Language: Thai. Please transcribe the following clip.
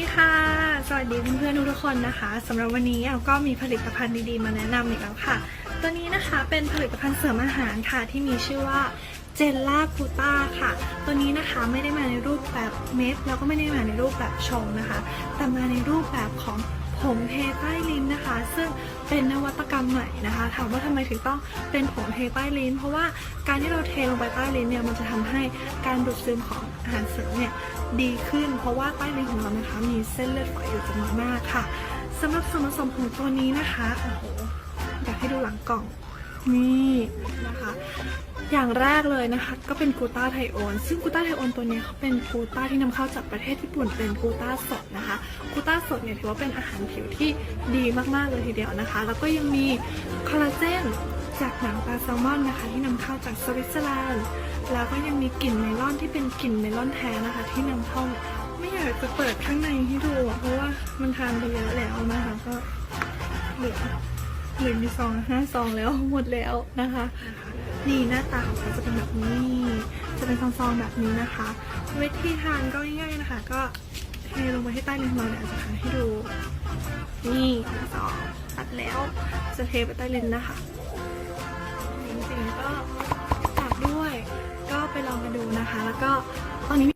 ดีค่ะ สวัสดีเพื่อนๆทุกคนนะคะสำหรับวันนี้เราก็มีผลิตภัณฑ์ดีๆ มาแนะนำอีกแล้วค่ะ ตัวนี้นะคะเป็นผลิตภัณฑ์เสริมอาหารค่ะที่มีชื่อว่าเจลล่าคูต้าค่ะ ตัวนี้นะคะไม่ได้มาในรูปแบบเม็ดแล้วก็ไม่ได้มาในรูปแบบชงนะคะ แต่มาในรูปแบบของผงเทใต้ลิ้นนะคะ ซึ่งเป็นนวัต ใหม่นะคะถามว่าทำไมถึงต้องเป็นผงเทใต้ลิ้น เพราะว่าการที่เราเทลงไปใต้ลิ้นเนี่ยมันจะทำให้การดูดซึมของอาหารเสริมเนี่ยดีขึ้น เพราะว่าใต้ลิ้นของเรานะคะมีเส้นเลือดฝอยอยู่จำนวนมากค่ะสำหรับส่วนผสมของตัวนี้นะคะโอ้โหอยากให้ดูหลังกล่องนี่ อย่างแรกเลยนะคะ ก็เป็นกูต้าไทโอน ซึ่งกูต้าไทโอนตัวนี้เขาเป็นกูต้าที่นำเข้าจากประเทศญี่ปุ่นเป็นกูต้าสดนะคะกูต้าสดเนี่ยถือว่าเป็นอาหารผิวที่ดีมากๆเลยทีเดียวนะคะ แล้วก็ยังมีคอลลาเจนจากหนังปลาแซลมอนนะคะที่นำเข้าจากสวิตเซอร์แลนด์แล้วก็ยังมีกลิ่นเมลอนที่เป็นกลิ่นเมลอนแท้นะคะ ที่นำเข้าไม่อยากจะเปิดข้างในให้ดูเพราะว่ามันทานไปเยอะแล้วนะคะก็เหลือเหลือมีซองห้าซองแล้วหมดแล้วนะคะ นี่หน้าตาของเขาจะเป็นแบบนี้ จะเป็นซองๆแบบนี้นะคะวิธีทานก็ง่ายๆนะคะ ก็เทลงไปให้ใต้ลิ้นเราเดี๋ยอาจจะทานให้ดู นี่ซองตัดแล้วจะเทไปใต้ลิ้นนะคะจริงๆก็ฝากด้วย ก็ไปลองกันดูนะคะ แล้วก็ตอนนี้